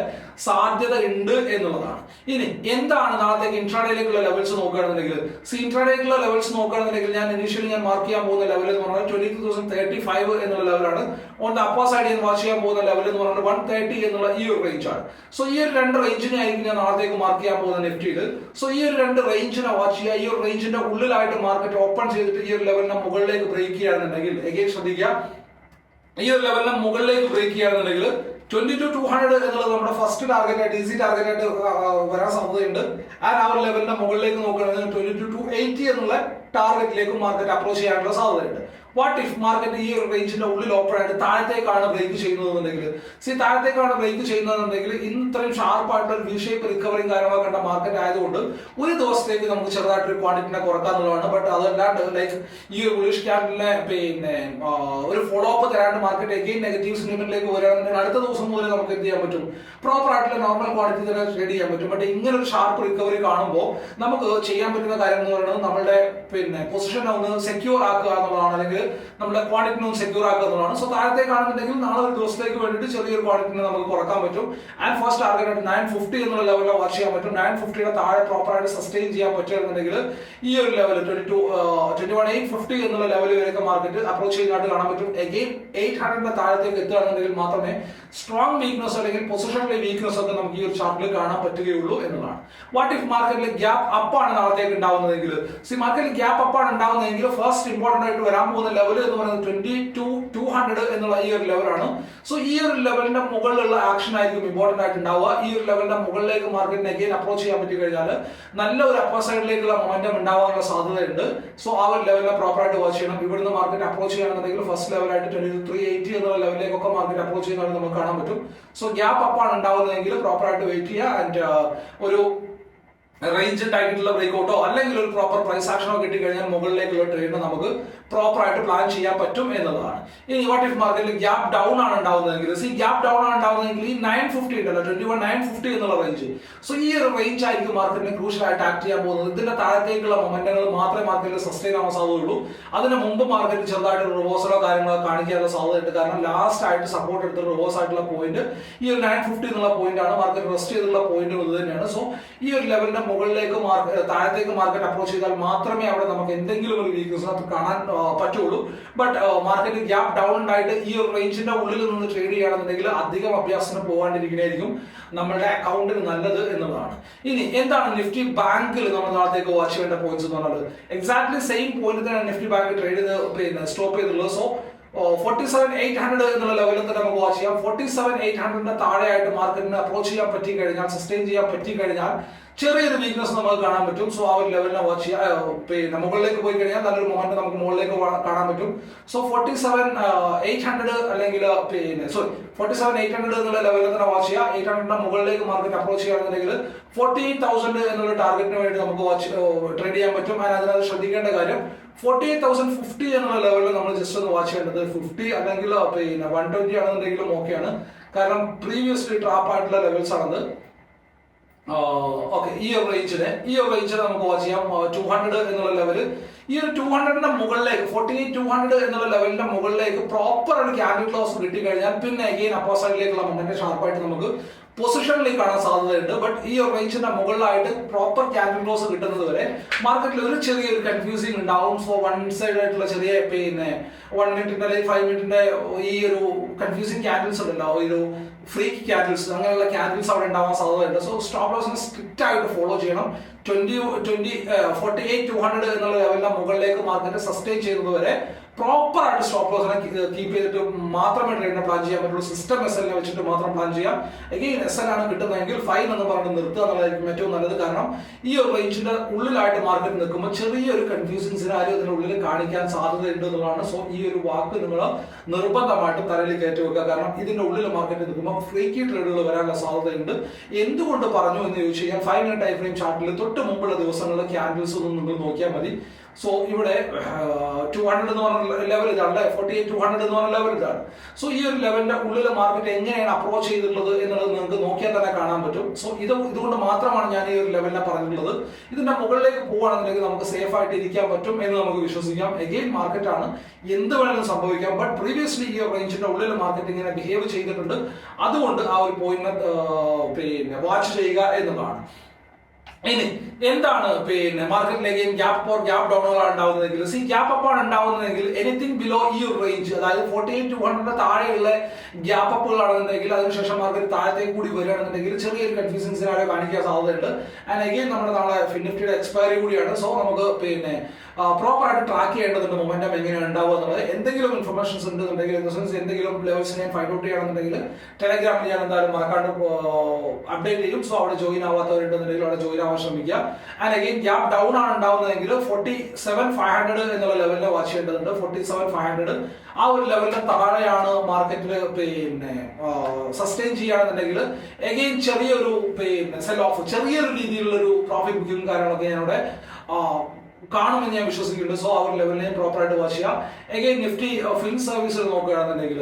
സാധ്യത ഉണ്ട് എന്നുള്ളതാണ്. ഇനി എന്താണ് നാളത്തേക്ക് ഇൻട്രാഡേക്കുള്ള ലെവൽസ് നോക്കുകയാണെന്നുണ്ടെങ്കിൽ? സി ഇൻട്രാഡേക്കുള്ള ലെവൽസ് നോക്കുകയാണെന്നുണ്ടെങ്കിൽ ഞാൻ ഇനീഷ്യലി ഞാൻ മാർക്ക് ചെയ്യാൻ പോകുന്ന ലെവൽ എന്ന് പറഞ്ഞാൽ twenty two thousand thirty five എന്നുള്ള ലെവലാണ് ഓൺ ദ അപ്പർ സൈഡ് ഞാൻ വാച്ച് ചെയ്യാൻ പോകുന്ന ലെവൽ എന്ന് പറഞ്ഞാൽ വൺ തേർട്ടി എന്നുള്ള ഈ ഒരു റേഞ്ച് ആണ്. സോ ഈ ഒരു രണ്ട് റേഞ്ചിനെ ആയിരിക്കും ഞാൻ നാളത്തേക്ക് മാർക്ക് ചെയ്യാൻ പോകുന്ന നിഫ്റ്റിയിൽ സോ ഈ ഒരു രണ്ട് റേഞ്ചിനെ വാച്ച് ചെയ്യുക ഈ ഒരു റേഞ്ചിന്റെ ഉള്ളിലായിട്ട് മാർക്കറ്റ് ഓപ്പൺ ചെയ്തിട്ട് ഈ ഒരു ലെവലിനെ മുകളിലേക്ക് ബ്രേക്ക് ചെയ്യുകയാണെന്നുണ്ടെങ്കിൽ എഗെയിൻ ശ്രദ്ധിക്കുക. ഈ ഒരു ലെവലിനെ മുകളിലേക്ക് ബ്രേക്ക് ചെയ്യുകയാണെന്നുണ്ടെങ്കിൽ ട്വന്റി ടു ടു ഹൺഡ്രഡ് എന്നുള്ളത് നമ്മുടെ ഫസ്റ്റ് ടാർഗറ്റ് ആയിട്ട് ഈസി ടാർഗറ്റ് ആയിട്ട് വരാൻ സാധ്യതയുണ്ട്. ആ ഒരു ലെവലിന്റെ മുകളിലേക്ക് നോക്കുകയാണെങ്കിൽ ട്വന്റി ടു ടു എയ്റ്റി എന്നുള്ള ടാർഗറ്റിലേക്ക് മാർക്കറ്റ് അപ്രോച്ച് ചെയ്യാനുള്ള സാധ്യതയുണ്ട്. വാട്ട് ഇഫ് മാർക്കറ്റ് ഈ റേഞ്ചിന്റെ ഉള്ളിൽ ഓപ്പറായിട്ട് താഴത്തേക്കാണ് ബ്രേക്ക് ചെയ്യുന്നതെന്നുണ്ടെങ്കിൽ? സി താഴത്തേക്കാണ് ബ്രേക്ക് ചെയ്യുന്നതെന്നുണ്ടെങ്കിൽ ഇന്ന് ഇത്രയും ഷാർപ്പായിട്ടുള്ള ഒരു വി ഷേപ്പ് റിക്കവറിയും കാര്യങ്ങളൊക്കെ കണ്ട മാർക്കറ്റ് ആയതുകൊണ്ട് ഒരു ദിവസത്തേക്ക് നമുക്ക് ചെറുതായിട്ട് ഒരു ക്വാണ്ടിറ്റിനെ കുറക്കാന്നുള്ളതാണ് ബട്ട് അതല്ലാണ്ട് ലൈക്ക് ഈ ഒരു ബുളിഷ് ക്യാൻഡലിനെ പിന്നെ ഒരു ഫോളോ അപ്പ് തരാണ്ട് മാർക്കറ്റ് എഗെയിൻ നെഗറ്റീവ് സെന്റിമെന്റിലേക്ക് വരികയാണെന്നുണ്ടെങ്കിൽ അടുത്ത ദിവസം മുതൽ നമുക്ക് എന്ത് ചെയ്യാൻ പറ്റും? പ്രോപ്പർ ആയിട്ടുള്ള നോർമൽ ക്വാണ്ടിറ്റി തന്നെ ട്രേഡ് ചെയ്യാൻ പറ്റും. ബട്ട് ഇങ്ങനെ ഒരു ഷാർപ്പ് റിക്കവറി കാണുമ്പോൾ നമുക്ക് ചെയ്യാൻ പറ്റുന്ന കാര്യം എന്ന് പറയുന്നത് നമ്മളുടെ പിന്നെ പൊസിഷൻ ഒന്ന് സെക്യൂർ ആക്കുക എന്നുള്ളതാണ് അല്ലെങ്കിൽ നമ്മുടെ ക്വാണ്ടിറ്റിനെ ഒന്ന് സെക്യൂർ ആക്കുക എന്നുള്ളതാണ്. സോ താഴത്തേക്കാണെന്നുണ്ടെങ്കിൽ നാളെ ഒരു ദിവസത്തേക്ക് വേണ്ടിയിട്ട് ചെറിയൊരു ക്വാണ്ടിറ്റിനെ നമുക്ക് കുറയ്ക്കാൻ പറ്റും. And first target nine fifty എന്നുള്ള ലെവലിൽ വാച്ച് ചെയ്യാൻ പറ്റും. നയൻ ഫിഫ്റ്റിയുടെ താഴെ പ്രോപ്പർ ആയിട്ട് സസ്റ്റെയിൻ ചെയ്യാൻ പറ്റുകയാണെന്നുണ്ടെങ്കിൽ ഈ ഒരു level twenty two twenty one eight fifty എന്നുള്ള ലെവലിൽ വരെയൊക്കെ മാർക്കറ്റ് അപ്രോച്ച് ചെയ്യുന്നതായിട്ട് കാണാൻ പറ്റും. എഗെയിൻ എയ്റ്റ് ഹൺഡ്രഡിന്റെ താഴത്തേക്ക് എത്തുകയാണെന്നുണ്ടെങ്കിൽ മാത്രമേ സ്ട്രോങ് വീക്ക്നസ് അല്ലെങ്കിൽ പൊസിഷനിലെ വീക്ക്നസ് ഒക്കെ നമുക്ക് ഈ ഒരു ചാർട്ടിൽ കാണാൻ പറ്റുകയുള്ളൂ എന്നതാണ് വാട്ട് ഇഫ് മാർക്കറ്റിൽ ഗ്യാപ്പ് അപ്പ് ആണ് നാളത്തേക്ക് ഉണ്ടാവുന്നതെങ്കിൽ? സി മാർക്കറ്റിൽ ഗ്യാപ്പ് അപ്പ് ആണ് ഉണ്ടാവുന്നതെങ്കിൽ ഫസ്റ്റ് ഇമ്പോർട്ടന്റ് ആയിട്ട് വരാൻ പോകുന്ന ലെവൽ എന്ന് പറയുന്നത് ട്വന്റി ടു ടു ഹൺഡ്രഡ് എന്നുള്ള ഈ ഒരു ലെവലാണ് സോ ഈ ഒരു ലെവലിന്റെ മുകളിലുള്ള ആക്ഷൻ ആയിരിക്കും ഇമ്പോർട്ടന്റ് ആയിട്ട് ഉണ്ടാവുക. ഈ ഒരു ലെവലിന്റെ മുകളിലേക്ക് മാർക്കറ്റിനെ അഗെയിൻ അപ്രോച്ച് ചെയ്യാൻ പറ്റി കഴിഞ്ഞാൽ നല്ല ഒരു അപ്പർ സൈഡിലേക്കുള്ള മൊമെന്റം ഉണ്ടാവാനുള്ള സാധ്യതയുണ്ട്. സോ ആ ഒരു ലെവലിനെ പ്രോപ്പർ ആയിട്ട് വാച്ച് ചെയ്യണം. ഇവിടുന്ന് മാർക്കറ്റ് അപ്രോച്ച് ചെയ്യണമെന്നുണ്ടെങ്കിൽ ഫസ്റ്റ് ലെവലായിട്ട് ട്വന്റി ത്രീ എയ്റ്റി എന്നുള്ള ലെവലിലേക്കൊക്കെ മാർക്കറ്റ് അപ്രോച്ച് ചെയ്യുന്നതാണ് നമുക്ക് കാണാൻ പറ്റും. സോ ഗ്യാപ്പ് അപ്പാണ് ഉണ്ടാവുന്നതെങ്കിൽ പ്രോപ്പർ ആയിട്ട് വെയിറ്റ് ചെയ്യുക ആൻഡ് ഒരു റേഞ്ച് ആയിട്ടുള്ള ബ്രേക്കൗട്ടോ അല്ലെങ്കിൽ ഒരു പ്രോപ്പർ പ്രൈസ് ആക്ഷനോ കിട്ടിക്കഴിഞ്ഞാൽ മുകളിലേക്കുള്ള ട്രേഡ് നമുക്ക് പ്രോപ്പർ ആയിട്ട് പ്ലാൻ ചെയ്യാൻ പറ്റും എന്നുള്ളതാണ്. ഇനി വാട്ട് ഇഫ് മാർക്കറ്റിൽ ഗ്യാപ് ഡൗൺ ആണ് ഉണ്ടാവുന്നതെങ്കിൽ സി ഗ്യാപ് ഡൗൺ ആണ് ഉണ്ടാവുന്നതെങ്കിൽ ഈ നയൻ ഫിഫ്റ്റി ഉണ്ടല്ലോ ട്വന്റി വൺ നയൻ ഫിഫ്റ്റി എന്നുള്ള റേഞ്ച് സോ ഈ ഒരു റേഞ്ച് ആയിരിക്കും മാർക്കറ്റിനെ ക്രൂഷ്യൽ ആയിട്ട് ആക്ട് ചെയ്യാൻ പോകുന്നത്. ഇതിന്റെ താഴത്തേക്കുള്ള മൊമെന്റങ്ങൾ മാത്രമേ മാർക്കറ്റിൽ സസ്റ്റെയിൻ ആവാൻ സാധ്യതയുള്ളൂ. അതിന് മുമ്പ് മാർക്കറ്റ് ചെറുതായിട്ട് റിവേഴ്സലോ കാര്യങ്ങളോ കാണിക്കാനുള്ള സാധ്യതയുണ്ട്. കാരണം ലാസ്റ്റ് ആയിട്ട് സപ്പോർട്ട് എടുത്ത റിവേഴ്സ് ആയിട്ടുള്ള പോയിന്റ് ഈ ഒരു നയൻ ഫിഫ്റ്റി എന്നുള്ള പോയിന്റ് ആണ് മാർക്കറ്റ് റെസ്റ്റ് ചെയ്തുള്ള പോയിന്റ് ഇത് തന്നെയാണ്. സോ ഈ ഒരു ലെവലിന്റെ മുകളിലേക്ക് മാർക്കറ്റ് താഴത്തേക്ക് മാർക്കറ്റ് അപ്രോച്ച് ചെയ്താൽ മാത്രമേ അവിടെ നമുക്ക് എന്തെങ്കിലും ഒരു വീക്ക്നസ് കാണാൻ പറ്റുള്ളൂ. ബട്ട് മാർക്കറ്റ് ഗ്യാപ്പ് ഡൗൺ ഉണ്ടായിട്ട് ഈ ഒരു റേഞ്ചിന്റെ ഉള്ളിൽ നിന്ന് ട്രേഡ് ചെയ്യുകയാണെന്നുണ്ടെങ്കിൽ അധികം അഭ്യാസത്തിന് പോകാണ്ടിരിക്കുന്നതായിരിക്കും നമ്മളുടെ അക്കൗണ്ടിന് നല്ലത് എന്നുള്ളതാണ്. ഇനി എന്താണ് നിഫ്റ്റി ബാങ്കിൽ നമ്മൾ നാളത്തേക്ക് വാച്ച് ചെയ്യേണ്ട പോയിന്റ്സ് എന്ന് പറഞ്ഞത് എക്സാക്ട്ലി സെയിം പോയിന്റ് തന്നെയാണ് നിഫ്റ്റി ബാങ്ക് ട്രേഡ് ചെയ്ത് പിന്നെ സ്റ്റോപ്പ് ചെയ്തിട്ടുള്ളത്. So forty seven eight hundred എന്നുള്ള ലെവലിൽ തന്നെ നമുക്ക് വാച്ച് ചെയ്യാം. ഫോർട്ടി സെവൻ എയ്റ്റ് ഹൺഡ്രഡിന്റെ താഴെയായിട്ട് മാർക്കറ്റിനെ അപ്രോച്ച് ചെയ്യാൻ പറ്റി കഴിഞ്ഞാൽ സസ്റ്റെയിൻ ചെയ്യാൻ പറ്റി കഴിഞ്ഞാൽ ചെറിയൊരു വീക്ക്നെസ് നമുക്ക് കാണാൻ പറ്റും. സോ ആ ഒരു ലെവലിനെ വാച്ച് ചെയ്യാം. മുകളിലേക്ക് പോയി കഴിഞ്ഞാൽ നല്ലൊരു മൊമെന്റ് നമുക്ക് മുകളിലേക്ക് കാണാൻ പറ്റും. So forty seven eight hundred അല്ലെങ്കിൽ പിന്നെ sorry forty seven eight hundred എന്നുള്ള ലെവലിൽ തന്നെ വാച്ച് ചെയ്യാം. എയ്റ്റ് ഹൺഡ്രഡിന്റെ മുകളിലേക്ക് മാർക്കറ്റ് അപ്രോച്ച് ചെയ്യുകയാണെന്നുണ്ടെങ്കിൽ ഫോർട്ടി എയ്റ്റ് തൗസൻഡ് എന്നുള്ള ടാർഗറ്റിന് വേണ്ടി നമുക്ക് വാച്ച് ട്രേഡ് ചെയ്യാൻ പറ്റും. അതിനകത്ത് ശ്രദ്ധിക്കേണ്ട കാര്യം ഫോർട്ടി എയ്റ്റ് തൗസൻഡ് ഫിഫ്റ്റി എന്നുള്ള ലെവലിൽ നമ്മൾ ജസ്റ്റ് ഒന്ന് വാച്ച് ചെയ്യേണ്ടത് ഫിഫ്റ്റി അല്ലെങ്കിൽ പിന്നെ വൺ ട്വന്റി ആണെന്നുണ്ടെങ്കിലും ഓക്കെയാണ്. കാരണം പ്രീവിയസ്ലി ട്രാപ്പ് ആയിട്ടുള്ള ലെവൽസ് ആണത്. ഓക്കെ ഈ ഒരു റേഞ്ചിന് ഈ ഒരു റേഞ്ചിന് നമുക്ക് വാച്ച് ചെയ്യാം. ടു ഹൺഡ്രഡ് എന്നുള്ള ലെവൽ ഈ ഒരു ടു ഹൺഡ്രഡിന്റെ മുകളിലേക്ക് ഫോർട്ടി എയ്റ്റ് ടു ഹൺഡ്രഡ് എന്നുള്ള ലെവലിന്റെ മുകളിലേക്ക് പ്രോപ്പർ ഒരു ക്യാൻഡിൽ ക്ലോസ് കിട്ടി കഴിഞ്ഞാൽ പിന്നെ അഗെയിൻ അപ്പോ സൈഡിലേക്കുള്ള മൊമെന്റ് ഷാർപ്പായിട്ട് നമുക്ക് പൊസിഷനിലേക്ക് കാണാൻ സാധ്യതയുണ്ട്. ബട്ട് ഈ ഒരു റേഞ്ചിന്റെ മുകളിലായിട്ട് പ്രോപ്പർ ക്യാൻഡിൽ ക്ലോസ് കിട്ടുന്നത് വരെ മാർക്കറ്റിൽ ഒരു ചെറിയൊരു കൺഫ്യൂസിങ് ഉണ്ടാവും. സോ വൺ സൈഡ് ആയിട്ടുള്ള ചെറിയ പിന്നെ വൺ മിനിറ്റിന്റെ അല്ലെങ്കിൽ ഫൈവ് മിനിറ്റിന്റെ ഈ ഒരു കൺഫ്യൂസിങ് ക്യാൻഡിൽസ് ഉണ്ടല്ലോ ഒരു ഫ്രീ ക്യാൻഡിൽസ് അങ്ങനെയുള്ള ക്യാൻഡിൽസ് അവിടെ ഉണ്ടാവാൻ സാധ്യതയുണ്ട്. സോ സ്റ്റോപ്പ് ലോസിനെ സ്ട്രിക്റ്റ് ആയിട്ട് ഫോളോ ചെയ്യണം. Twenty twenty forty eight two hundred എന്നുള്ള ലെവലിന്റെ മുകളിലേക്ക് മാർക്കറ്റ് സസ്റ്റെയിൻ ചെയ്യുന്നത് വരെ പ്രോപ്പർ ആയിട്ട് സ്റ്റോപ്പ് ലോസിനെ കീപ്പ് ചെയ്തിട്ട് മാത്രമേ ട്രേഡിനെ പ്ലാൻ ചെയ്യാൻ പറ്റുള്ളൂ. സിസ്റ്റം എസ് എല്ലിനെ വെച്ചിട്ട് മാത്രം പ്ലാൻ ചെയ്യാം. എഗെയിൻ എസ് എൽ ആണ് കിട്ടുന്നതെങ്കിൽ ഫൈൻ എന്ന് പറഞ്ഞ് നിർത്തുക എന്നുള്ളതായിരിക്കും ഏറ്റവും നല്ലത്. കാരണം ഈ ഒരു റേഞ്ചിന്റെ ഉള്ളിലായിട്ട് മാർക്കറ്റ് നിൽക്കുമ്പോൾ ചെറിയൊരു കൺഫ്യൂസിങ് ആരും ഇതിന്റെ ഉള്ളിൽ കാണിക്കാൻ സാധ്യതയുണ്ട് എന്നുള്ളതാണ്. സോ ഈ ഒരു വാക്ക് നിങ്ങൾ നിർബന്ധമായിട്ട് തലയിൽ കയറ്റി വെക്കുക. കാരണം ഇതിന്റെ ഉള്ളിൽ മാർക്കറ്റ് നിൽക്കുമ്പോൾ ഫ്രീക്കി ട്രേഡുകൾ വരാനുള്ള സാധ്യതയുണ്ട്. എന്തുകൊണ്ട് പറഞ്ഞു എന്ന് ചോദിച്ചു കഴിഞ്ഞാൽ ഫൈവ് മിനിറ്റ് ടൈം ഫ്രെയിം ചാർട്ടിൽ തൊട്ട് മുമ്പുള്ള ദിവസങ്ങളിലെ ക്യാൻഡിൽസ് ഒന്നും നിങ്ങൾ നോക്കിയാൽ മതി. സോ ഇവിടെ ടു ഹൺഡ്രഡ് എന്ന് പറഞ്ഞ ലെവൽ ഇതാണ് ഫോർട്ടി എയ്റ്റ് ടു ഹൺഡ്രഡ് എന്ന് പറഞ്ഞ ലെവൽ ഇതാണ്. സോ ഈ ഒരു ലെവലിന്റെ ഉള്ളിലെ മാർക്കറ്റ് എങ്ങനെയാണ് അപ്രോച്ച് ചെയ്തിട്ടുള്ളത് എന്നുള്ളത് നിങ്ങൾക്ക് നോക്കിയാൽ തന്നെ കാണാൻ പറ്റും. സോ ഇത് ഇതുകൊണ്ട് മാത്രമാണ് ഞാൻ ഈ ഒരു ലെവലിനെ പറഞ്ഞിട്ടുള്ളത്. ഇതിന്റെ മുകളിലേക്ക് പോവുകയാണെന്നുണ്ടെങ്കിൽ നമുക്ക് സേഫ് ആയിട്ട് ഇരിക്കാൻ പറ്റും എന്ന് നമുക്ക് വിശ്വസിക്കാം. എഗെയിൻ മാർക്കറ്റ് ആണ്. എന്ത് വേണമെങ്കിലും സംഭവിക്കാം. ബട്ട് പ്രീവിയസ്ലി ഈ റേഞ്ചിന്റെ ഉള്ളിൽ മാർക്കറ്റ് ഇങ്ങനെ ബിഹേവ് ചെയ്തിട്ടുണ്ട്. അതുകൊണ്ട് ആ ഒരു പോയിന്റ് പിന്നെ വാച്ച് ചെയ്യുക എന്നുള്ളതാണ്. ഇനി എന്താണ് പിന്നെ മാർക്കറ്റിലേക്ക് ഗ്യാപ്പ് ഫോർ ഗ്യാപ്പ് ഡൗണുകളാണ് ഉണ്ടാവുന്നതെങ്കിൽ? സി ഗ്യാപ്പ് അപ്പാണ് ഉണ്ടാവുന്നതെങ്കിൽ എനിത്തിങ് ബിലോ ഈ ഒരു റേഞ്ച് അതായത് ഫോർട്ടി എയ്റ്റ് ടു ഹൺഡ്രഡ് താഴെയുള്ള ഗ്യാപ്പ് അപ്പുകളാണെന്നുണ്ടെങ്കിൽ അതിനുശേഷം മാർക്കറ്റ് താഴത്തേക്ക് കൂടി വരികയാണെന്നുണ്ടെങ്കിൽ ചെറിയൊരു കൺഫ്യൂസിങ് സിനാരോ കാണിക്കാൻ സാധ്യതയുണ്ട്. ആൻഡ് അഗെയിൻ നമ്മുടെ നാളെ ഫിനിഫ്റ്റിയുടെ എക്സ്പയറി കൂടിയാണ്. സോ നമുക്ക് പിന്നെ പ്രോപ്പർ ആയിട്ട് ട്രാക്ക് ചെയ്യേണ്ടതുണ്ട് മൊമെന്റം എങ്ങനെയാണ് ഉണ്ടാവുക എന്നുള്ളത്. എന്തെങ്കിലും ഇൻഫർമേഷൻസ് ഉണ്ടെന്നുണ്ടെങ്കിൽ ഇൻ ദ സെൻസ് എന്തെങ്കിലും ലെവൽസിനെ ഫൈൻഡ് ഔട്ട് ചെയ്യണമെന്നുണ്ടെങ്കിൽ ടെലഗ്രാമിൽ ഞാൻ എന്തായാലും മറക്കാണ്ട് അപ്ഡേറ്റ് ചെയ്യും. സോ അവിടെ ജോയിൻ ആവാത്തവരുണ്ടെന്നുണ്ടെങ്കിൽ അവിടെ ജോയിൻ ആവാൻ ശ്രമിക്കുക. ആൻഡ് അഗെയിൻ ഗ്യാപ് ഡൗൺ ആണ് ഉണ്ടാവുന്നതെങ്കിൽ ഫോർട്ടി സെവൻ ഫൈവ് ഹൺഡ്രഡ് എന്നുള്ള ലെവലിൽ വാച്ച് ചെയ്യേണ്ടതുണ്ട്. ഫോർട്ടി സെവൻ ഫൈവ് ഹൺഡ്രഡ് ആ ഒരു ലെവലിന് താഴെയാണ് മാർക്കറ്റിൽ പിന്നെ സസ്റ്റെയിൻ ചെയ്യുകയാണെന്നുണ്ടെങ്കിൽ അഗെയിൻ ചെറിയൊരു പിന്നെ സെൽ ഓഫ് ചെറിയൊരു രീതിയിലുള്ളൊരു പ്രോഫിറ്റ് ബുക്കിംഗ് കാര്യങ്ങളൊക്കെ ഞാനിവിടെ കാണുമെന്ന് ഞാൻ വിശ്വസിക്കുന്നുണ്ട്. സോ ആ ഒരു ലെവലിനെ പ്രോപ്പറായിട്ട് വാച്ച് ചെയ്യാം അഗെയിൻ നിഫ്റ്റി ഫിലിം സർവീസ് നോക്കുകയാണെന്നുണ്ടെങ്കിൽ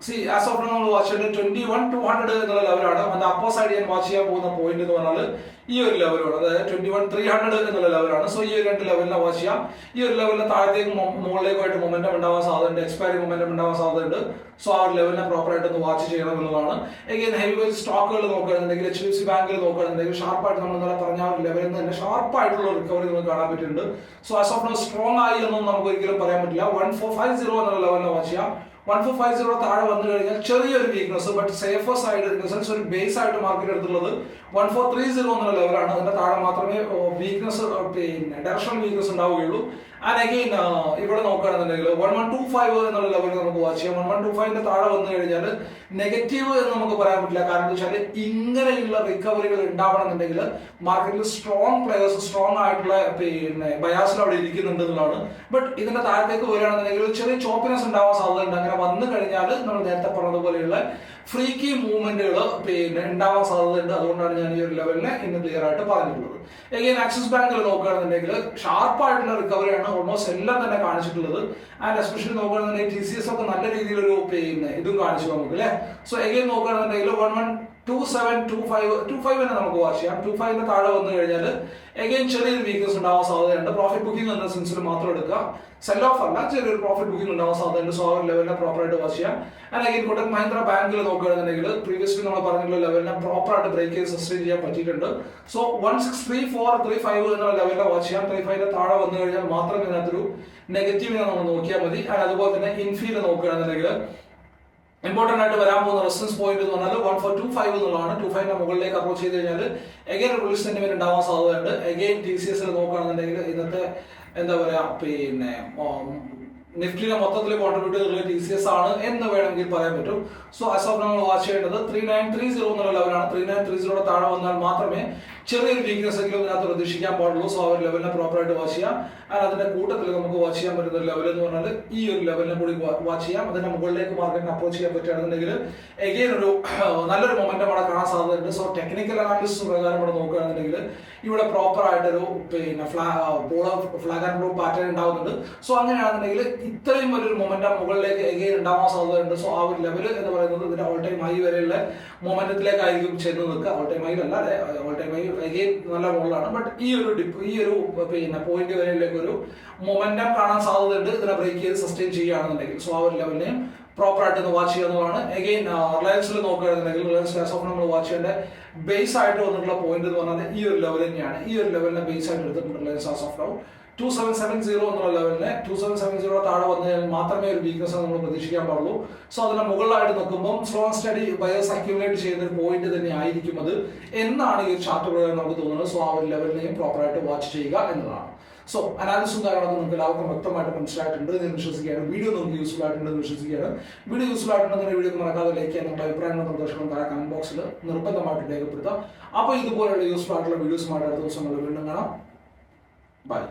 സി ആസ് ഓഫ് നമ്മൾ വാച്ച് ചെയ്യേണ്ടത് ട്വന്റി വൺ ടു ഹൺഡ്രഡ് എന്നുള്ള ലെവലാണ് അപ്പർ സൈഡ് ഞാൻ വാച്ച് ചെയ്യാൻ പോകുന്ന പോയിന്റ് എന്ന് പറഞ്ഞാൽ ഈ ഒരു ലെവലാണ് അതായത് ട്വന്റി വൺ ത്രീ ഹൺഡ്രഡ് എന്നുള്ള ലെവലാണ് സോ ഈ ഒരു രണ്ട് ലെവലിനെ വാച്ച് ചെയ്യാം. ഈ ഒരു ലെവലിന് താഴത്തേക്ക് മുകളിലേക്കുമായിട്ട് മൊമെന്റം ഉണ്ടാവാൻ സാധ്യതയുണ്ട്. എക്സ്പയറി മൊമെന്റം ഉണ്ടാവാൻ സാധ്യതയുണ്ട്. സോ ആ ഒരു ലെവലിനെ പ്രോപ്പർ ആയിട്ട് ഒന്ന് വാച്ച് ചെയ്യണം എന്നുള്ളതാണ്. എഗെയിൻ ഹെവി വെയിൽ സ്റ്റോക്കുകൾ നോക്കുകയാണെന്നുണ്ടെങ്കിൽ എച്ച് ഡി സി ബാങ്കിൽ നോക്കുകയാണെന്നുണ്ടെങ്കിൽ ഷാർപ്പായിട്ട് നമ്മൾ ഇന്നലെ പറഞ്ഞ ഒരു ലെവലിൽ നിന്ന് തന്നെ ഷാർപ്പായിട്ടുള്ള റിക്കവറി നമുക്ക് കാണാൻ പറ്റുന്നുണ്ട്. So as of now strong ആയി എന്നൊന്നും നമുക്ക് ഒരിക്കലും പറയാൻ പറ്റില്ല. വൺ ഫോർ ഫൈവ് സീറോ എന്നുള്ള ലെവലിനെ വാച്ച് ചെയ്യാം. വൺ ഫോർ ഫൈവ് സീറോ താഴെ വന്നു കഴിഞ്ഞാൽ ചെറിയൊരു weakness but safer side in ഒരു ബേസ് ആയിട്ട് മാർക്കറ്റ് എടുത്തുള്ളത് വൺ ഫോർ ത്രീ സീറോ എന്നുള്ള ലെവലാണ് അതിന്റെ താഴെ മാത്രമേ വീക്ക്നസ് പിന്നെ ഡയറക്ഷണൽ വീക്ക്നസ് ഉണ്ടാവുകയുള്ളൂ. ആൻഡ് അഗെയിൻ ഇവിടെ നോക്കുകയാണെന്നുണ്ടെങ്കിൽ വൺ വൺ ടു ഫൈവ് എന്നുള്ള ലെവലിൽ നമുക്ക് വാച്ച് ചെയ്യാം. വൺ വൺ ടു ഫൈവിന്റെ താഴെ വന്നു കഴിഞ്ഞാൽ നെഗറ്റീവ് എന്ന് നമുക്ക് പറയാൻ പറ്റില്ല. കാരണം എന്താ വെച്ചാൽ ഇങ്ങനെയുള്ള റിക്കവറികൾ ഉണ്ടാവണമെന്നുണ്ടെങ്കിൽ മാർക്കറ്റിൽ സ്ട്രോങ് പ്ലെയേഴ്സ് സ്ട്രോങ് ആയിട്ടുള്ള പിന്നെ ബയാസിൽ അവിടെ ഇരിക്കുന്നുണ്ട് എന്നുള്ളതാണ്. ബട്ട് ഇതിന്റെ താഴത്തേക്ക് വരികയാണെന്നുണ്ടെങ്കിൽ ചെറിയ ചോപ്പിനെസ് ഉണ്ടാവാൻ സാധ്യതയുണ്ട്. അങ്ങനെ വന്നു കഴിഞ്ഞാൽ നമ്മൾ നേരത്തെ പറഞ്ഞതുപോലെയുള്ള ഫ്രീക്കി മൂവ്മെന്റുകൾ പിന്നെ ഉണ്ടാവാൻ സാധ്യതയുണ്ട്. അതുകൊണ്ടാണ് ഞാൻ ഈ ഒരു ലെവലിനെ ഇന്ന് ക്ലിയർ ആയിട്ട് പറഞ്ഞിട്ടുള്ളത്. എഗെയിൻ ആക്സിസ് ബാങ്കിൽ നോക്കുകയാണെന്നുണ്ടെങ്കിൽ ഷാർപ്പായിട്ടുള്ള റിക്കവറിയാണ് ഓൾമോസ്റ്റ് എല്ലാം തന്നെ കാണിച്ചിട്ടുള്ളത്. ആൻഡ് എസ്പെഷ്യലി നോക്കുകയാണെന്നുണ്ടെങ്കിൽ ടി സി എസ് ഒക്കെ നല്ല രീതിയിലൊരു പിന്നെ ഇതും കാണിച്ചു നമുക്ക് അല്ലേ? സോ എഗെയിൻ നോക്കുകയാണെന്നുണ്ടെങ്കിൽ one one two seven two five two five തന്നെ നമുക്ക് വാച്ച് ചെയ്യാം. ടു ഫൈവിന്റെ താഴെ വന്നു കഴിഞ്ഞാൽ എഗെയിൻ ചെറിയൊരു വീക്ക്നസ് ഉണ്ടാവാൻ സാധ്യതയുണ്ട് പ്രോഫിറ്റ് ബുക്കിംഗ് എന്ന സെൻസിൽ മാത്രം എടുക്കുക. സെൽ ഓഫ് അല്ല ചെറിയൊരു പ്രോഫിറ്റ് ബുക്കിംഗ് ഉണ്ടാവാൻ സാധ്യതയുണ്ട് സോ ഒരു ലെവലിനെ പ്രോപ്പറായിട്ട് വാച്ച് ചെയ്യാം ആൻഡ് അഗൈൻ കൊട്ടക് മഹീന്ദ്ര ബാങ്കിൽ നോക്കുകയാണെന്നുണ്ടെങ്കിൽ പ്രീവിയസ്ലി നമ്മൾ പറഞ്ഞിട്ടുള്ള ലെവലിനെ പ്രോപ്പറായിട്ട് ബ്രേക്ക് ചെയ്ത് സസ്റ്റെയിൻ ചെയ്യാൻ പറ്റിയിട്ടുണ്ട്. So one six three four three five എന്നുള്ള ലെവലിനെ വാച്ച് ചെയ്യാം ത്രീ ഫൈവിന്റെ താഴെ വന്നു കഴിഞ്ഞാൽ മാത്രം ഇതിനകത്തൊരു നെഗറ്റീവിനെ നമ്മൾ നോക്കിയാൽ മതി. ആൻഡ് അതുപോലെ തന്നെ ഇൻഫീൽ നോക്കുകയാണെന്നുണ്ടെങ്കിൽ ഇമ്പോർട്ടന്റ് ആയിട്ട് വരാൻ പോകുന്ന റെസിസ്റ്റൻസ് പോയിന്റ് എന്ന് പറഞ്ഞാൽ വൺ ഫോർ ടു ഫൈവ് എന്നുള്ളതാണ്. ടു ഫൈവിന്റെ മുകളിലേക്ക് അപ്രോച്ച് ചെയ്ത് കഴിഞ്ഞാൽ എഗെയിൻ ബുള്ളിഷ് സെന്റിമെന്റ് ഉണ്ടാവാൻ സാധ്യതയുണ്ട്. എഗെയിൻ ടി സി എസിൽ നോക്കുകയാണെന്നുണ്ടെങ്കിൽ ഇന്നത്തെ എന്താ പറയാ പിന്നെ നിഫ്റ്റിയിലെ മൊത്തത്തിൽ കോൺട്രിബ്യൂട്ട് ചെയ്തിട്ടുള്ള ടി സി എസ് ആണ് എന്ന് വേണമെങ്കിൽ പറയാൻ പറ്റും. സോ അസ് നമ്മൾ വാച്ച് ചെയ്യേണ്ടത് ത്രീ നയൻ ത്രീ സീറോ എന്നുള്ള ലെവലാണ് ത്രീ നയൻ ത്രീ സീറോയുടെ താഴെ വന്നാൽ മാത്രമേ ചെറിയൊരു വീക്ക്നെസ് എങ്കിലും അതിനകത്ത് പ്രതീക്ഷിക്കാൻ പാടുള്ളൂ. സോ ആ ഒരു ലെവലിനെ പ്രോപ്പറായിട്ട് വാച്ച് ചെയ്യാം. ആൻഡ് അതിന്റെ കൂട്ടത്തിൽ നമുക്ക് വാച്ച് ചെയ്യാൻ പറ്റുന്ന ഒരു ലെവൽ എന്ന് പറഞ്ഞാൽ ഈ ഒരു ലെവലിനെ കൂടി വാച്ച് ചെയ്യാം. അതിന്റെ മുകളിലേക്ക് മാർക്കറ്റിനെ അപ്രോച്ച് ചെയ്യാൻ പറ്റുകയാണെന്നുണ്ടെങ്കിൽ എഗെയിൻ ഒരു നല്ലൊരു മൊമെന്റം അവിടെ കാണാൻ സാധ്യതയുണ്ട്. സോ ടെക്നിക്കൽ അനാലിസിസ് പ്രകാരം ഇവിടെ നോക്കുകയാണെന്നുണ്ടെങ്കിൽ ഇവിടെ പ്രോപ്പർ ആയിട്ടൊരു പിന്നെ ഫ്ലാ ഫ്ലാഗ് ആൻഡ് ബ്ലൂ പാറ്റേൺ ഉണ്ടാവുന്നുണ്ട്. സോ അങ്ങനെയാണെന്നുണ്ടെങ്കിൽ ഇത്രയും വലിയൊരു മൊമെന്റം മുകളിലേക്ക് എഗെയിൻ ഉണ്ടാവാൻ സാധ്യതയുണ്ട്. സോ ആ ഒരു ലെവൽ എന്ന് പറയുന്നത് ഇതിന്റെ ഓൾ ടൈം ഹൈ വരെയുള്ള മൊമെന്റത്തിലേക്കായിരിക്കും ചെന്ന് നിൽക്കുക. ഓൾ ടൈം ഹൈ അല്ല ഓൾ ടൈം ഹൈ എഗെയിൻ നല്ല ബോളാണ് ബട്ട് ഈ ഒരു ഡിപ്പ് ഈ ഒരു പിന്നെ പോയിന്റ് വരെയുള്ള ഒരു മൊമെന്റം കാണാൻ സാധ്യതയുണ്ട്. ഇതിനെ ബ്രേക്ക് ചെയ്ത് സസ്റ്റെയിൻ ചെയ്യുകയാണെന്നുണ്ടെങ്കിൽ. സോ ആ ഒരു ലെവലിനെ പ്രോപ്പർ ആയിട്ട് ഒന്ന് വാച്ച് ചെയ്യുന്നതാണ് അഗെയിൻ റിലയൻസിൽ നോക്കുകയാണെന്നുണ്ടെങ്കിൽ റിലയൻസ് ഓഫ് നമ്മൾ വാച്ച് ചെയ്യേണ്ട ബേസ് ആയിട്ട് വന്നിട്ടുള്ള പോയിന്റ് എന്ന് പറഞ്ഞാൽ ഈ ഒരു ലെവൽ തന്നെയാണ്. ഈ ഒരു ലെവലിനെ ബേസ് ആയിട്ട് എടുത്തിട്ടുണ്ട് Reliance of now two seven seven zero എന്നുള്ള ലെവലിനെ ടു സെവൻ സെവൻ സീറോ താഴെ വന്നു കഴിഞ്ഞാൽ മാത്രമേ ഒരു വീക്ക്നസ് നമ്മൾ പ്രതീക്ഷിക്കാൻ പാടുള്ളൂ. സോ അതിന്റെ മുകളിലായിട്ട് നിൽക്കുമ്പോൾ സ്ലോ സ്റ്റഡി ബയോസ് അക്യുമുലേറ്റ് ചെയ്യുന്ന ഒരു പോയിന്റ് തന്നെ ആയിരിക്കും അത് എന്നാണ് ഈ ചാർട്ട് പ്രകാരം നമുക്ക് തോന്നുന്നത്. സോ ആ ഒരു ലെവലിനെയും പ്രോപ്പറായിട്ട് വാച്ച് ചെയ്യുക എന്നതാണ്. സോ അനാലിസും കാര്യങ്ങളൊക്കെ നിങ്ങൾക്ക് എല്ലാവർക്കും വ്യക്തമായിട്ട് മനസ്സിലായിട്ടുണ്ട്. എന്ന് വിശ്വസിക്കുകയാണ്. വീഡിയോ നിങ്ങൾക്ക് യൂസ്ഫുൾ ആയിട്ടുണ്ടെന്ന് വിശ്വസിക്കുകയാണ്. വീഡിയോ യൂസ്ഫുൾ ആയിട്ടുണ്ടെങ്കിൽ വീഡിയോ മറക്കാതെ ലൈക്ക് ചെയ്യാൻ നിങ്ങളുടെ അഭിപ്രായങ്ങളും നിർദ്ദേശങ്ങളും താഴെ കമന്റ് ബോക്സിൽ നിർബന്ധമായിട്ട് രേഖപ്പെടുത്താം അപ്പോൾ ഇതുപോലെയുള്ള യൂസ്ഫുൾ ആയിട്ടുള്ള വീഡിയോസുമായിട്ട് അടുത്ത ദിവസങ്ങളിൽ വീണ്ടും കാണാം. ബൈ